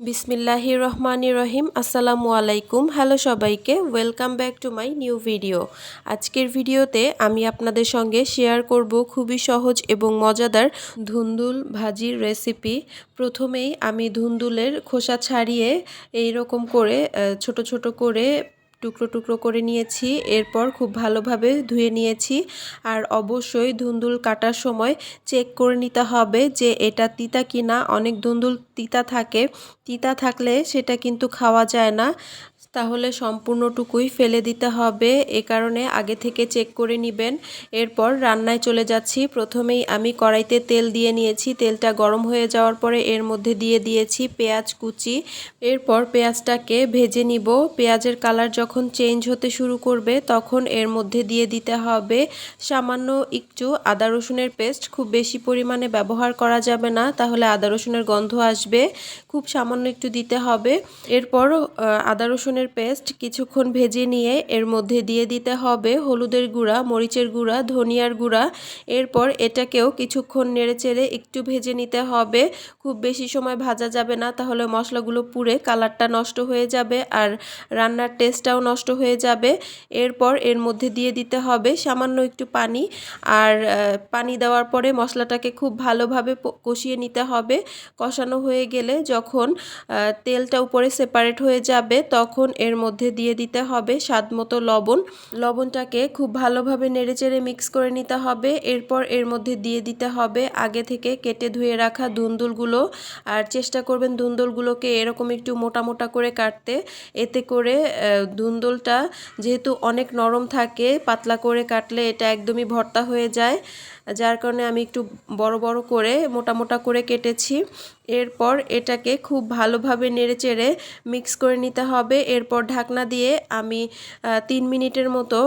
বিসমিল্লাহির রহমান রহিম। আসসালামু আলাইকুম। হ্যালো সবাইকে। Welcome back to my new video আজকের ভিডিওতে আমি আপনাদের সঙ্গে শেয়ার করব খুবই সহজ এবং মজাদার ধুন্দুল ভাজির রেসিপি প্রথমেই আমি ধুন্দুলের খোসা ছাড়িয়ে এই রকম করে ছোট ছোট করে টুকরো টুকরো করে নিয়েছি, এরপর খুব ভালোভাবে ধুয়ে নিয়েছি। আর অবশ্যই ধুন্দুল কাটার সময় চেক করে নিতে হবে যে এটা তিতা কিনা। অনেক ধুন্দুল তিতা থাকে, তিতা থাকলে সেটা কিন্তু খাওয়া যায় না। তাহলে সম্পূর্ণটুকুই ফেলে দিতে হবে। এ কারণে আগে থেকে চেক করে নেবেন। এরপর রান্নায় চলে যাচ্ছি। প্রথমেই আমি কড়াইতে তেল দিয়ে নিয়েছি। তেলটা গরম হয়ে যাওয়ার পরে এর মধ্যে দিয়ে দিয়েছি পেঁয়াজ কুচি। এরপর পেঁয়াজটাকে ভেজে নিব। পেঁয়াজের কালার যখন চেঞ্জ হতে শুরু করবে, তখন এর মধ্যে দিয়ে দিতে হবে সামান্য একটু আদা রসুনের পেস্ট। খুব বেশি পরিমাণে ব্যবহার করা যাবে না, তাহলে আদা রসুনের গন্ধ আসবে। খুব সামান্য একটু দিতে হবে। এরপর আদা রসুনের পেস্ট কিছুক্ষণ ভেজে নিয়ে এর মধ্যে দিয়ে দিতে হবে হলুদের গুঁড়া, মরিচের গুঁড়া, ধনিয়ার গুঁড়া। এরপর এটাকেও কিছুক্ষণ নেড়েচেড়ে একটু ভেজে নিতে হবে। খুব বেশি সময় ভাজা যাবে না, তাহলে মশলাগুলো পুড়ে কালারটা নষ্ট হয়ে যাবে আর রান্নার টেস্টটাও নষ্ট হয়ে যাবে। এরপর এর মধ্যে দিয়ে দিতে হবে সামান্য একটু পানি আর পানি দেওয়ার পরে মশলাটাকে খুব ভালোভাবে কষিয়ে নিতে হবে। কষানো হয়ে গেলে যখন তেলটা উপরে সেপারেট হয়ে যাবে তখন এর মধ্যে দিয়ে দিতে হবে স্বাদ মতো লবণ। লবণটাকে খুব ভালোভাবে নেড়েচেড়ে মিক্স করে নিতে হবে। এরপর এর মধ্যে দিয়ে দিতে হবে আগে থেকে কেটে ধুয়ে রাখা ধুন্দুলগুলো আর চেষ্টা করবেন ধুন্দুলগুলোকে এরকম একটু মোটা মোটা করে কাটতে। এতে করে ধুন্দুলটা যেহেতু অনেক নরম থাকে, পাতলা করে কাটলে এটা একদমই ভর্তা হয়ে যায়। যার কারণে আমি একটু বড় বড় করে, মোটা মোটা করে কেটেছি। এরপর এটাকে খুব ভালোভাবে নেড়েচেড়ে মিক্স করে নিতে হবে। এরপর ঢাকনা দিয়ে আমি তিন মিনিটের মতো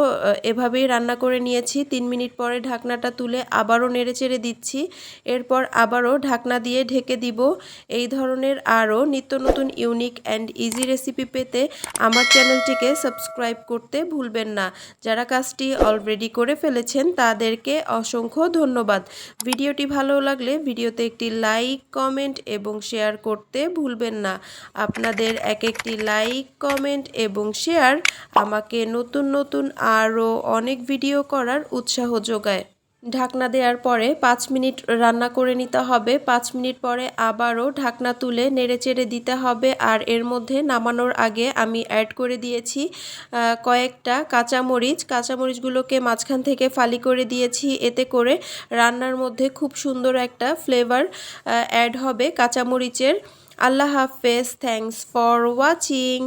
এভাবেই রান্না করে নিয়েছি। তিন মিনিট পরে ঢাকনাটা তুলে আবারও নেড়েচেড়ে দিচ্ছি। এরপর আবারও ঢাকনা দিয়ে ঢেকে দিব। এই ধরনের আরও নিত্য নতুন ইউনিক অ্যান্ড ইজি রেসিপি পেতে আমার চ্যানেলটিকে সাবস্ক্রাইব করতে ভুলবেন না। যারা কাজটি অলরেডি করে ফেলেছেন, তাদেরকে অসংখ্য ধন্যবাদ। ভিডিওটি ভালো লাগলে ভিডিওতে একটি লাইক, কমেন্ট এবং শেয়ার করতে ভুলবেন না। আপনাদের এক একটি লাইক, কমেন্ট এবং শেয়ার আমাকে নতুন নতুন আরও অনেক ভিডিও করার উৎসাহ যোগায়। ঢাকনা দেওয়ার পরে পাঁচ মিনিট রান্না করে নিতে হবে। পাঁচ মিনিট পরে আবারও ঢাকনা তুলে নেড়েচেড়ে দিতে হবে আর এর মধ্যে নামানোর আগে আমি অ্যাড করে দিয়েছি কয়েকটা কাঁচামরিচ। কাঁচামরিচগুলোকে মাঝখান থেকে ফালি করে দিয়েছি। এতে করে রান্নার মধ্যে খুব সুন্দর একটা ফ্লেভার অ্যাড হবে কাঁচামরিচের। আল্লাহ হাফেজ। Thanks for watching